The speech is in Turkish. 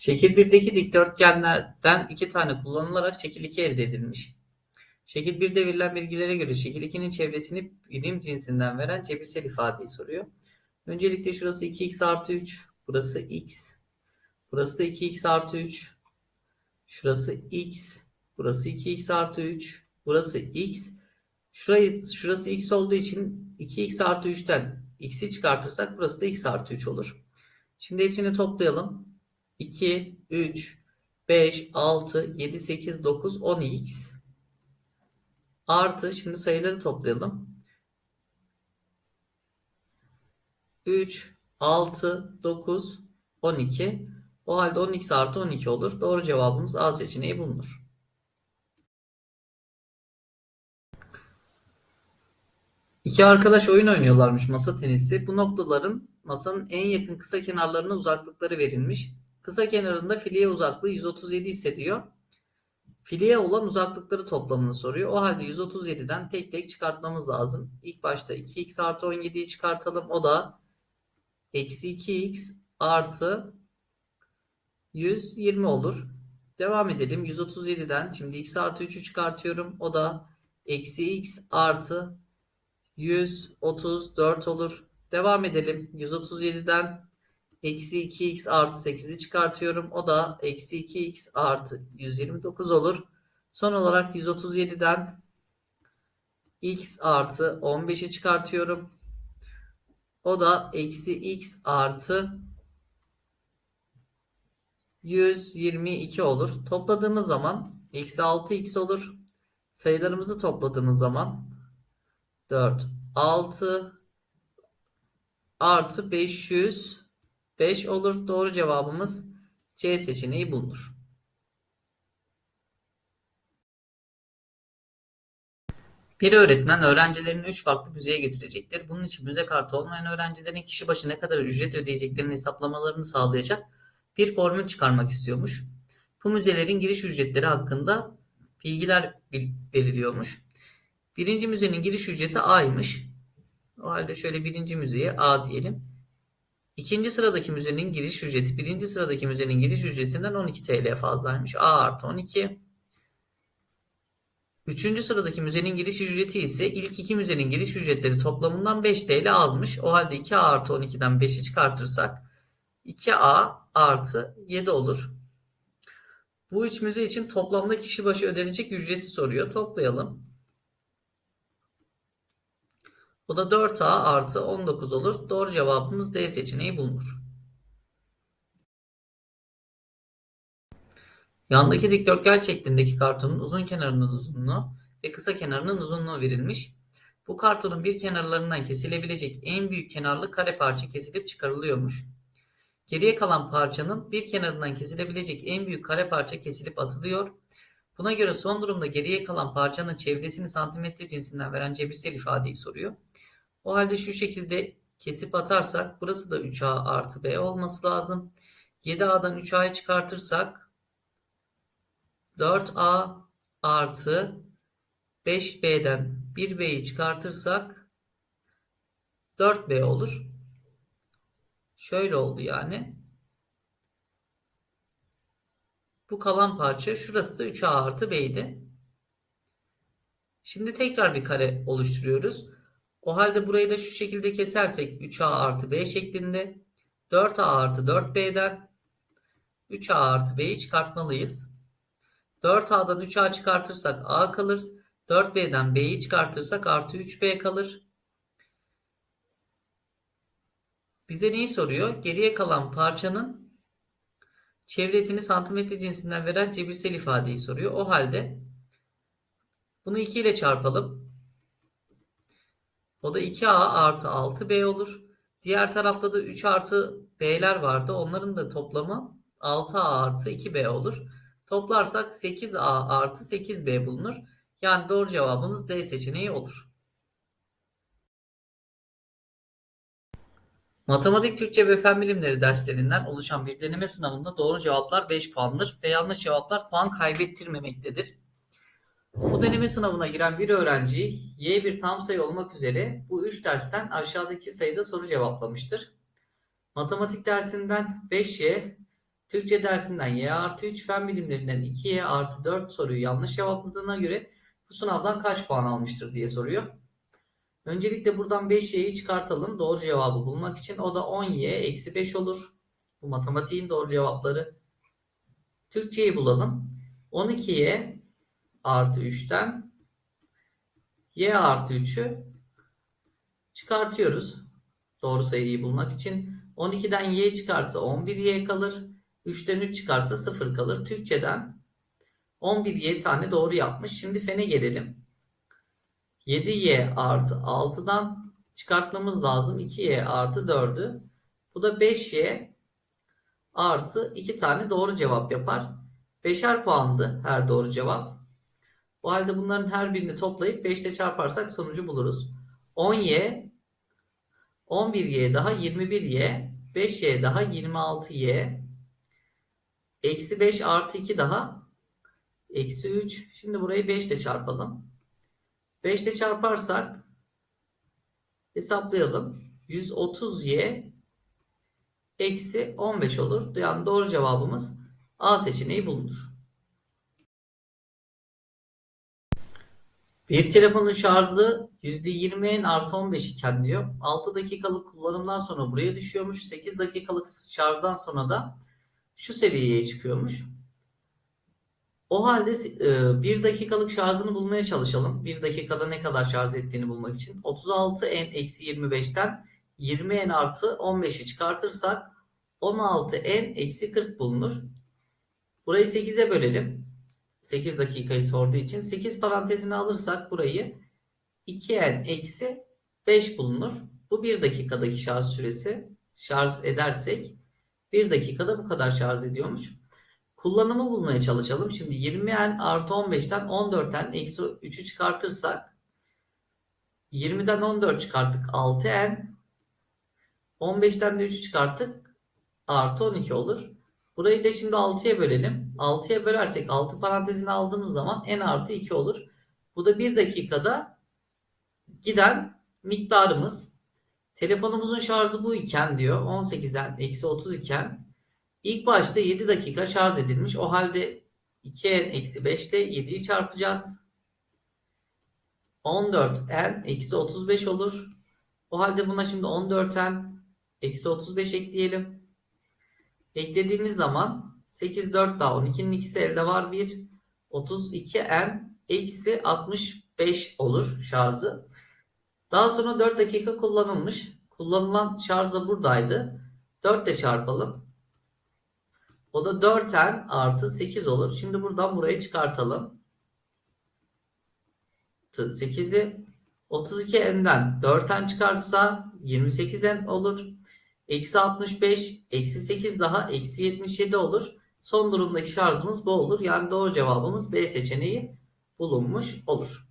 Şekil 1'deki dikdörtgenlerden iki tane kullanılarak şekil 2 elde edilmiş. Şekil 1'de verilen bilgilere göre şekil 2'nin çevresini birim cinsinden veren cebirsel ifadeyi soruyor. Öncelikle şurası 2x artı 3, burası x, burası da 2x artı 3, şurası x, burası 2x artı 3, burası x. Şurayı, şurası x olduğu için 2x artı 3'ten x'i çıkartırsak burası da x artı 3 olur. Şimdi hepsini toplayalım. 2, 3, 5, 6, 7, 8, 9, 10x artı şimdi sayıları toplayalım. 3, 6, 9, 12. O halde 10x artı 12 olur. Doğru cevabımız A seçeneği bulunur. İki arkadaş oyun oynuyorlarmış masa tenisi. Bu noktaların masanın en yakın kısa kenarlarına uzaklıkları verilmiş. Kısa kenarında fileye uzaklığı 137 hissediyor. Fileye olan uzaklıkları toplamını soruyor. O halde 137'den tek tek çıkartmamız lazım. İlk başta 2x artı 17'yi çıkartalım. O da eksi 2x artı 120 olur. Devam edelim. 137'den şimdi x artı 3'ü çıkartıyorum. O da eksi x artı 134 olur. Devam edelim. 137'den eksi 2x artı 8'i çıkartıyorum. O da eksi 2x artı 129 olur. Son olarak 137'den x artı 15'i çıkartıyorum. O da eksi x artı 122 olur. Topladığımız zaman eksi 6x olur. Sayılarımızı topladığımız zaman 4, 6 artı 505 olur. Doğru cevabımız C seçeneği bulunur. Bir öğretmen öğrencilerini 3 farklı müzeye getirecektir. Bunun için müze kartı olmayan öğrencilerin kişi başı ne kadar ücret ödeyeceklerinin hesaplamalarını sağlayacak bir formül çıkarmak istiyormuş. Bu müzelerin giriş ücretleri hakkında bilgiler veriliyormuş. Birinci müzenin giriş ücreti A'ymış. O halde şöyle birinci müzeye A diyelim. İkinci sıradaki müzenin giriş ücreti birinci sıradaki müzenin giriş ücretinden 12 TL fazlaymış. A artı 12. Üçüncü sıradaki müzenin giriş ücreti ise ilk iki müzenin giriş ücretleri toplamından 5 TL azmış. O halde 2A artı 12'den 5'i çıkartırsak 2A artı 7 olur. Bu üç müze için toplamda kişi başı ödenecek ücreti soruyor. Toplayalım. Bu da 4A artı 19 olur. Doğru cevabımız D seçeneği bulunur. Yandaki dikdörtgen şeklindeki kartonun uzun kenarının uzunluğu ve kısa kenarının uzunluğu verilmiş. Bu kartonun bir kenarlarından kesilebilecek en büyük kenarlı kare parça kesilip çıkarılıyormuş. Geriye kalan parçanın bir kenarından kesilebilecek en büyük kare parça kesilip atılıyor. Buna göre son durumda geriye kalan parçanın çevresini santimetre cinsinden veren cebirsel ifadeyi soruyor. O halde şu şekilde kesip atarsak burası da 3A artı B olması lazım. 7A'dan 3A'yı çıkartırsak 4A artı 5B'den 1B'yi çıkartırsak 4B olur. Şöyle oldu yani. Bu kalan parça şurası da 3A artı B'ydi. Şimdi tekrar bir kare oluşturuyoruz. O halde burayı da şu şekilde kesersek 3A artı B şeklinde 4A artı 4B'den 3A artı B'yi çıkartmalıyız. 4A'dan 3A çıkartırsak A kalır. 4B'den B'yi çıkartırsak artı 3B kalır. Bize neyi soruyor? Geriye kalan parçanın çevresini santimetre cinsinden veren cebirsel ifadeyi soruyor. O halde bunu 2 ile çarpalım. O da 2A artı 6B olur. Diğer tarafta da 3 artı B'ler vardı. Onların da toplamı 6A artı 2B olur. Toplarsak 8A artı 8B bulunur. Yani doğru cevabımız D seçeneği olur. Matematik, Türkçe ve Fen Bilimleri derslerinden oluşan bir deneme sınavında doğru cevaplar 5 puandır ve yanlış cevaplar puan kaybettirmemektedir. Bu deneme sınavına giren bir öğrenci y bir tam sayı olmak üzere bu 3 dersten aşağıdaki sayıda soru cevaplamıştır. Matematik dersinden 5y, Türkçe dersinden y artı 3, fen bilimlerinden 2y artı 4 soruyu yanlış cevapladığına göre bu sınavdan kaç puan almıştır diye soruyor. Öncelikle buradan 5y'yi çıkartalım doğru cevabı bulmak için. O da 10y eksi 5 olur. Bu matematiğin doğru cevapları. Türkçeyi bulalım. 12y artı 3'ten y artı 3'ü çıkartıyoruz. Doğru sayıyı bulmak için. 12'den y çıkarsa 11y kalır. 3'ten 3 çıkarsa 0 kalır. Türkçeden 11y tane doğru yapmış. Şimdi fene gelelim. 7y artı 6'dan çıkartmamız lazım. 2y artı 4'ü. Bu da 5y artı 2 tane doğru cevap yapar. 5'er puandı her doğru cevap. Bu halde bunların her birini toplayıp 5 ile çarparsak sonucu buluruz. 10y 11y daha 21y 5y daha 26y eksi 5 artı 2 daha eksi 3. Şimdi burayı 5 ile çarpalım. 5 ile çarparsak hesaplayalım. 130y eksi 15 olur. Yani doğru cevabımız A seçeneği bulunur. Bir telefonun şarjı %20'in artı 15 iken diyor. 6 dakikalık kullanımdan sonra buraya düşüyormuş. 8 dakikalık şarjdan sonra da şu seviyeye çıkıyormuş. O halde 1 dakikalık şarjını bulmaya çalışalım. 1 dakikada ne kadar şarj ettiğini bulmak için. 36n eksi 25'ten 20n artı 15'i çıkartırsak 16n eksi 40 bulunur. Burayı 8'e bölelim. 8 dakikayı sorduğu için 8 parantezine alırsak burayı 2n eksi 5 bulunur. Bu 1 dakikadaki şarj süresi. Şarj edersek 1 dakikada bu kadar şarj ediyormuş. Kullanımı bulmaya çalışalım. Şimdi 20n artı 15'ten 14n eksi 3'ü çıkartırsak 20'den 14 çıkarttık 6n 15'ten de 3 çıkarttık artı 12 olur. Burayı da şimdi 6'ya bölelim. 6'ya bölersek 6 parantezini aldığımız zaman n artı 2 olur. Bu da 1 dakikada giden miktarımız. Telefonumuzun şarjı bu iken diyor 18'den eksi 30 iken ilk başta 7 dakika şarj edilmiş. O halde 2n eksi 5 ile 7'yi çarpacağız. 14n eksi 35 olur. O halde buna şimdi 14n eksi 35 ekleyelim. Eklediğimiz zaman 8 4 daha 12'nin ikisi elde var 1. 32n eksi 65 olur şarjı. Daha sonra 4 dakika kullanılmış. Kullanılan şarj da buradaydı. 4 ile çarpalım. O da 4n artı 8 olur. Şimdi buradan buraya çıkartalım. 8'i 32n'den 4n çıkarsa 28n olur. Eksi 65, eksi 8 daha eksi 77 olur. Son durumdaki şarjımız bu olur. Yani doğru cevabımız B seçeneği bulunmuş olur.